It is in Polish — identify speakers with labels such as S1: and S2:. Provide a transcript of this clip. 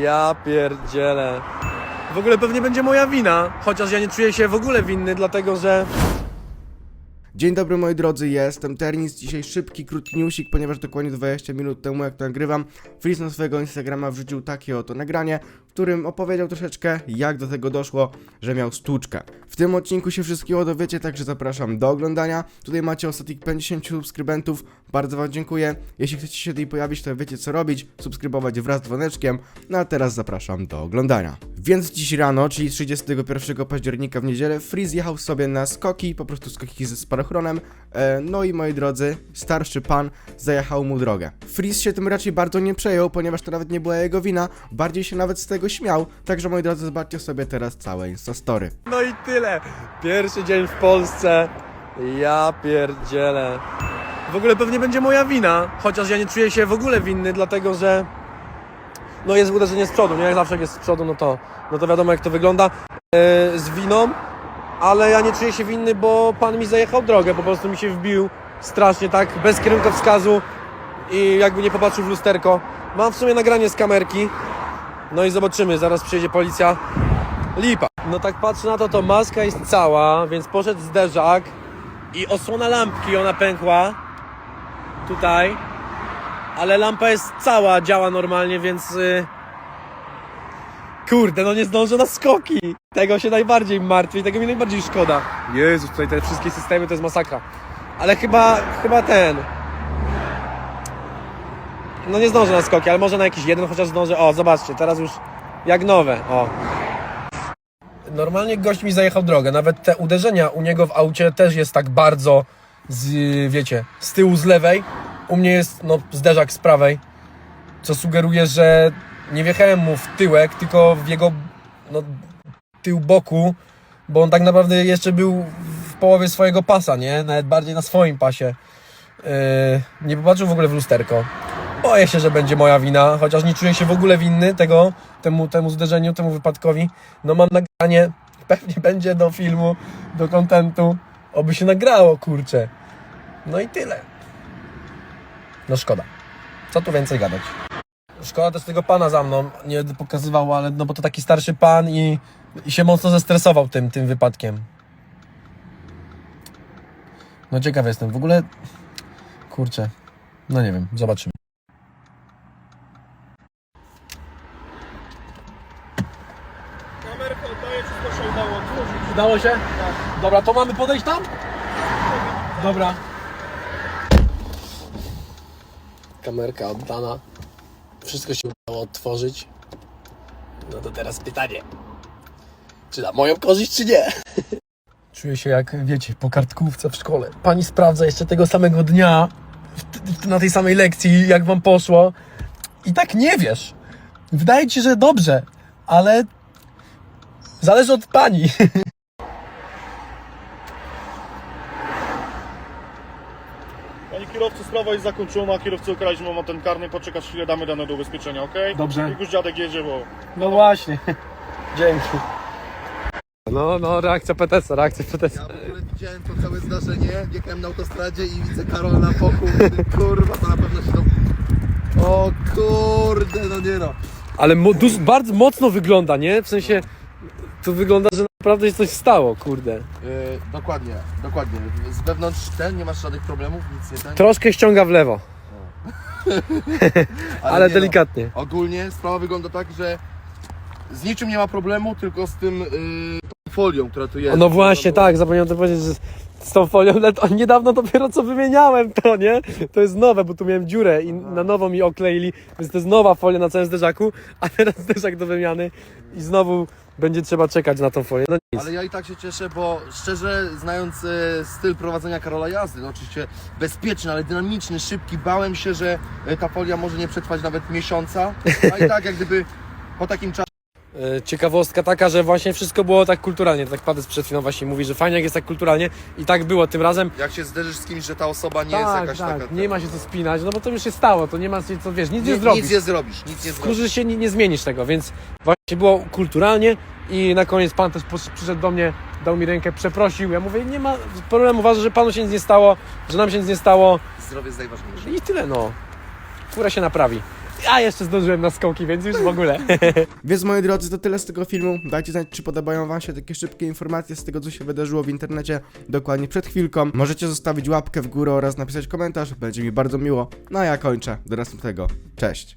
S1: Ja pierdzielę. W ogóle pewnie będzie moja wina, chociaż ja nie czuję się w ogóle winny, dlatego że...
S2: Dzień dobry moi drodzy, jestem Ternis. Dzisiaj szybki, krótki newsik, ponieważ dokładnie 20 minut temu jak to nagrywam, Fris na swojego Instagrama wrzucił takie oto nagranie, w którym opowiedział troszeczkę jak do tego doszło, że miał stłuczkę. W tym odcinku się wszystkiego dowiecie, także zapraszam do oglądania. Tutaj macie ostatnich 50 subskrybentów, bardzo wam dziękuję. Jeśli chcecie się tutaj pojawić, to wiecie co robić, subskrybować wraz z dzwoneczkiem. No a teraz zapraszam do oglądania. Więc dziś rano, czyli 31 października w niedzielę, Freeze jechał sobie na skoki, po prostu skoki ze spadochronem. E, no i moi drodzy, starszy pan zajechał mu drogę. Freeze się tym raczej bardzo nie przejął, ponieważ to nawet nie była jego wina, bardziej się nawet z tego śmiał. Także moi drodzy, zobaczcie sobie teraz całe Instastory.
S1: No i tyle. Pierwszy dzień w Polsce. Ja pierdzielę. W ogóle pewnie będzie moja wina, chociaż ja nie czuję się w ogóle winny, dlatego że... No jest uderzenie z przodu, nie? Jak zawsze jest z przodu, no to, no to wiadomo jak to wygląda. E, z winą, ale ja nie czuję się winny, bo pan mi zajechał drogę, po prostu mi się wbił strasznie tak, bez kierunkowskazu i jakby nie popatrzył w lusterko. Mam w sumie nagranie z kamerki, no i zobaczymy, zaraz przyjedzie policja. Lipa. No tak patrzę na to, to maska jest cała, więc poszedł zderzak i osłona lampki, ona pękła tutaj, ale lampa jest cała, działa normalnie, więc y... kurde, no nie zdążę na skoki. Tego się najbardziej martwi, tego mi najbardziej szkoda. Jezus, tutaj te wszystkie systemy to jest masakra. Ale chyba, chyba ten. No nie zdążę na skoki, ale może na jakiś jeden chociaż zdążę. O, zobaczcie, teraz już jak nowe. O, normalnie gość mi zajechał drogę. Nawet te uderzenia u niego w aucie też jest tak bardzo, z, wiecie, z tyłu, z lewej. U mnie jest no, zderzak z prawej, co sugeruje, że nie wjechałem mu w tyłek, tylko w jego no, tył boku, bo on tak naprawdę jeszcze był w połowie swojego pasa, nie? Nawet bardziej na swoim pasie. Yy, nie popatrzył w ogóle w lusterko. Boję się, że będzie moja wina, chociaż nie czuję się w ogóle winny tego, temu, temu zderzeniu, temu wypadkowi. No mam nagranie, pewnie będzie do filmu, do kontentu, oby się nagrało, kurczę. No i tyle. No szkoda. Co tu więcej gadać? Szkoda też tego pana za mną, nie będę pokazywał, ale no bo to taki starszy pan i, i się mocno zestresował tym, tym wypadkiem. No ciekaw jestem, w ogóle, kurczę, no nie wiem, zobaczymy.
S3: Kamerkę oddaję, wszystko się udało.
S1: Udało się? Dobra, to mamy podejść tam? Dobra. Kamerka oddana. Wszystko się udało odtworzyć. No to teraz pytanie. Czy na moją korzyść, czy nie? Czuję się jak, wiecie, po kartkówce w szkole. Pani sprawdza jeszcze tego samego dnia, na tej samej lekcji, jak wam poszło. I tak nie wiesz. Wydaje ci się, że dobrze, ale zależy od pani.
S3: kierowcy, sprawa jest zakończona, kierowcy określmy ma ten karny, poczekasz chwilę, damy dane do ubezpieczenia, ok?
S1: Dobrze.
S3: Jak już dziadek jedzie, bo...
S1: No właśnie. Dzięki. No, no, reakcja PTS, reakcja PTS.
S4: Ja w ogóle widziałem to całe zdarzenie, jechałem na autostradzie i widzę Karol na boku, kurwa, to na pewno się to... O kurde, no nie no.
S1: Ale mo, duż, bardzo mocno wygląda, nie? W sensie, to wygląda, że naprawdę się coś stało, kurde.
S4: Yy, dokładnie, dokładnie. Z wewnątrz ten, nie masz żadnych problemów, nic nie ten.
S1: Troszkę ściąga w lewo, ale,
S4: nie
S1: delikatnie.
S4: No. Ogólnie sprawa wygląda tak, że z niczym nie ma problemu, tylko z tym yy, tą folią, która tu jest.
S1: No właśnie, tak, zapomniałem to powiedzieć, że z tą folią, ale to niedawno dopiero co wymieniałem to, nie? To jest nowe, bo tu miałem dziurę i na nowo mi okleili, więc to jest nowa folia na całym zderzaku, a teraz zderzak do wymiany i znowu będzie trzeba czekać na tą folię. No nic.
S4: Ale ja i tak się cieszę, bo szczerze, znając e, styl prowadzenia Karola jazdy, no oczywiście bezpieczny, ale dynamiczny, szybki, bałem się, że e, ta folia może nie przetrwać nawet miesiąca, a i tak jak gdyby po takim czasie
S1: Ciekawostka taka, że właśnie wszystko było tak kulturalnie. Tak Padec przed chwilą właśnie mówi, że fajnie jak jest tak kulturalnie i tak było tym razem.
S4: jak się zderzysz z kimś, że ta osoba nie jest
S1: tak,
S4: jakaś
S1: tak,
S4: taka...
S1: nie ma się co spinać, no bo to już się stało, to nie ma się co, wiesz, nic nie,
S4: nie,
S1: zrobisz.
S4: nic nie zrobisz, nic nie zrobisz.
S1: Się, nie, nie zmienisz tego, więc właśnie było kulturalnie i na koniec pan też przyszedł do mnie, dał mi rękę, przeprosił. Ja mówię, nie ma problemu, uważam, że panu się nic nie stało, że nam się nic nie stało
S4: Zdrowie jest najważniejsze.
S1: i tyle, no. Fura się naprawi. A jeszcze zdążyłem na skoki, więc już w ogóle.
S2: Więc moi drodzy, to tyle z tego filmu. Dajcie znać, czy podobają wam się takie szybkie informacje z tego, co się wydarzyło w internecie dokładnie przed chwilką. Możecie zostawić łapkę w górę oraz napisać komentarz, będzie mi bardzo miło. No a ja kończę. Do następnego. Cześć.